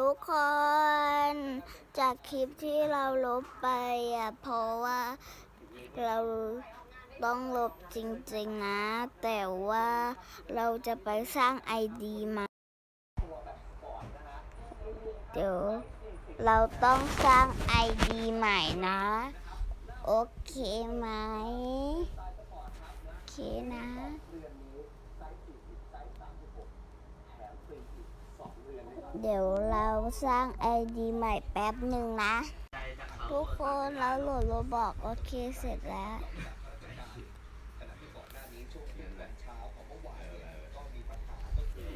ทุกคน จากคลิปที่เราลบไปอะเพราะว่าเราต้องลบจริงๆนะ แต่ว่าเราจะไปสร้างไอดีมาเดี๋ยวเราต้องสร้างไอดีใหม่นะ โอเคไหมโอเคนะเดี๋ยว สร้างไอดีใหม่แป๊บหนึ่งนะ ทุกคนเราโหลดโรบอกโอเคเสร็จแล้ว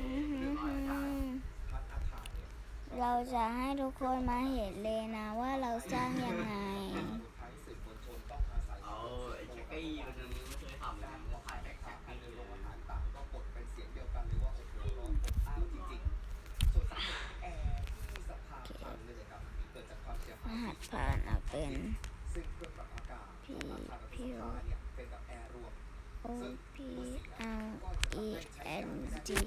อื้อหือหือเราจะให้ทุกคนมาเห็นเลยนะว่าเราสร้างยังไง เอาไอ้แจ็คกี้มันไม่เคยทำนะมันขายแจ็คแจ็คกี้เลย รหัสผ่านเอาเป็นพีพีโอโอพีเอาอีเอ็นจี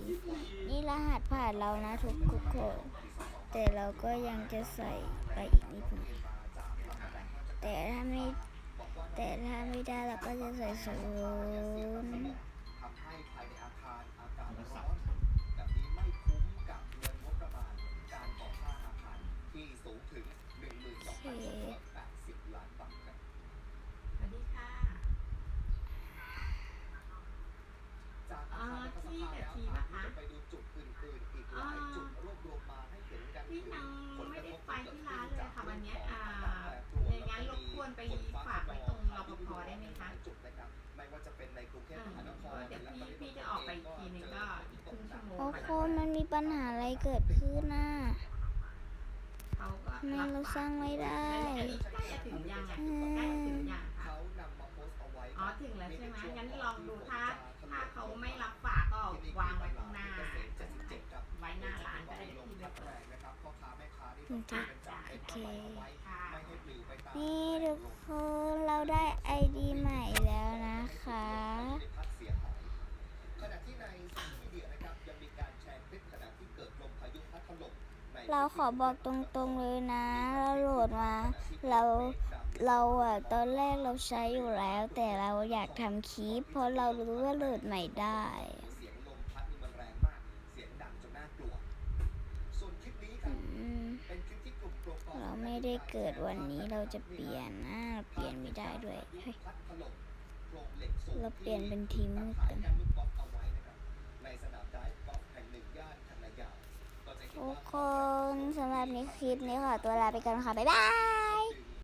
นี่รหัสผ่านเรานะทุกทุกคน แต่เราก็ยังจะใส่ไปอีกนิดหน่อยแต่ถ้าไม่แต่ถ้าไม่ได้เราก็จะใส่ศูนย์ ไปฝากไว้ตรงรปภได้ไหมคะจุดนะครับไม่ว่าจะเป็นในกรุงเทพมหานครเดี๋ยวพี่พี่จะออกไปอีกทีนึงก็อีกครึ่งชั่วโมงโอ้คนมันมีปัญหาอะไรเกิดขึ้นน่ะเขาก็ทำไมเราสร้างไม่ได้อันนี้ใกล้จะถึงยังอะใกล้จะถึงยังคะเขานำมาโพสต์เอาไว้อ๋อถึงแล้วใช่ไหมงั้นลองดูถ้าถ้าเขาไม่รับฝากก็วางไว้ข้างหน้าไว้หน้าร้านก็ได้เดี๋ยวพี่ไปเปิดนะครับพ่อค้าแม่ค้าที่อืมจ้ะเป็นโอเค นี่ทุกคนเราได้ไอดีใหม่แล้วนะคะพัดเสียหายขณะที่ในโซเชียลมีเดียนะครับยังมีการแชร์คลิปขณะที่เกิดลมพายุพัดถล่มในเราขอบอกตรงๆเลยนะ เราโหลดมา เรา เราอะตอนแรกเราใช้อยู่แล้ว แต่เราอยากทำคลิป เพราะเรารู้ว่าโหลดใหม่ได้เสียงลมพัดนี่มันแรงมาก เสียงดังจนน่ากลัว ส่วนคลิปนี้ค อื รับ ม เป็นคลิปที่กลุ่มโปรกอ เรา ไม่ได้เกิดวันนี้เราจะเปลี่ยนนะเราเปลี่ยนไม่ได้ด้วยเฮ้ยพัดถล่มโครงเราเปลี่ยนเป็นทีมมืดกันแก้วลูกกอล์ฟเอาไว้นะคนสนามไดฟ์กอล์ฟแห่งหนึ่งย่านคันนายาวก็จะเห็นทุกคนสำหรับนี้คลิปนี้ขอตัวลาไปก่อนค่ะ บ๊ายบาย